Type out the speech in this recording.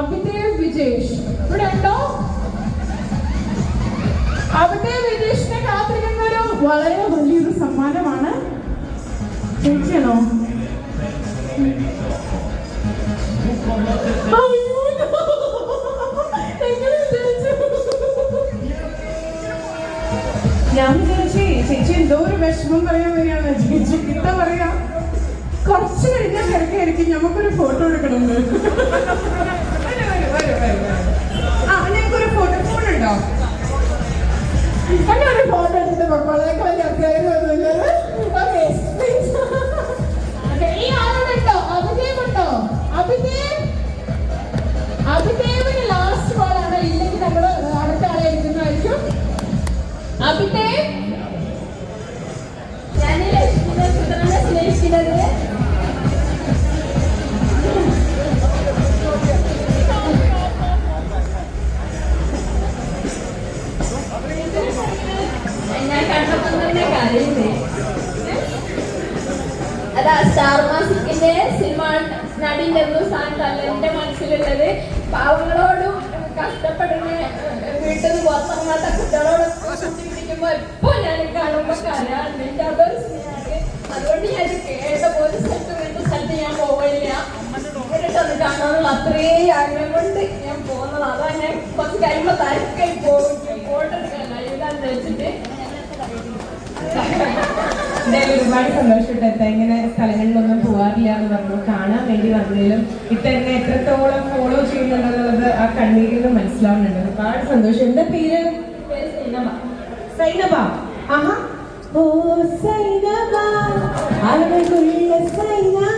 അഭിദേവ് വിജേഷ് ഇവിടെ ഉണ്ടോ? അഭിദേവ് വിജേഷിനെ കാത്തിരിക്കുന്ന ഒരു വളരെ വലിയൊരു സമ്മാനമാണ്. ചേച്ചിയാണോ? ഞാൻ വിചാരിച്ചേ ചേച്ചി എന്തോ ഒരു വിഷമം പറയാൻ വരികയാണ്. ചേച്ചി എന്താ പറയാ? കുറച്ച് കഴിഞ്ഞാൽ തിരക്കായിരിക്കും. നമുക്കൊരു ഫോട്ടോ എടുക്കണം ഒരു ഫോട്ടോ എടുത്തിട്ട് മക്കളൊക്കെ വലിയ അത്യാവശ്യമൊന്നുമില്ല ഓക്കെ ഈ ആളുണ്ടോ? അഭിദേവ് ഉണ്ടോ? അഭിദേവ്? അഭിദേവിന് ലാസ്റ്റ് കോളാണ് ഇല്ലെങ്കിൽ നമ്മൾ അടുത്ത ആളെ എടുക്കുന്നതായിരിക്കും. അഭിദേവ്? ഞാൻ ലക്ഷ്മിയുടെ സുഖമാണ് സ്നേഹിക്കുന്നത് കണ്ടപ്പോൾ തന്നെ അതാ സ്റ്റാർ മാസിക്കിന്റെ സിനിമ നടിന്റെ സ്ഥാനത്തല്ല എന്റെ മനസ്സിലുള്ളത് പാവങ്ങളോടും കഷ്ടപ്പെടുന്ന വീട്ടിൽ നിന്ന് പുറത്തിറങ്ങാത്ത കുട്ടികളോടും പിടിക്കുമ്പോ ഇപ്പൊ ഞാൻ കാണുമ്പോ കരാറുണ്ട് എന്റെ അതൊരു സ്നേഹമാണ്. അതുകൊണ്ട് ഞാൻ കേട്ട ഒരു സ്ഥലത്ത് വീണ്ടും സ്ഥലത്ത് ഞാൻ പോവില്ല നേരിട്ടൊന്ന് കാണാനുള്ള അത്രയും ആഗ്രഹം കൊണ്ട് ഞാൻ പോകുന്നത്. അതാ ഞാൻ കുറച്ച് കഴിയുമ്പോ തരക്കായി പോകും. ഫോട്ടോ എടുക്കാൻ എന്ന് വെച്ചിട്ട്. എന്തായാലും ഒരുപാട് സന്തോഷപ്പെട്ടു ഇങ്ങനെ സ്ഥലങ്ങളിലൊന്നും പോവാറില്ല എന്ന് പറഞ്ഞു കാണാൻ വേണ്ടി വന്നതിലും ഇത്ത എന്നെ എത്രത്തോളം ഫോളോ ചെയ്യുന്നുണ്ടെന്നുള്ളത് ആ കണ്ണീരിൽ നിന്ന് മനസ്സിലാവുന്നുണ്ട്. ഒരുപാട് സന്തോഷം. എന്താ പേര്? സൈനബ. ആഹാ. ഓ സൈനബ. അഴകുള്ള സൈനബ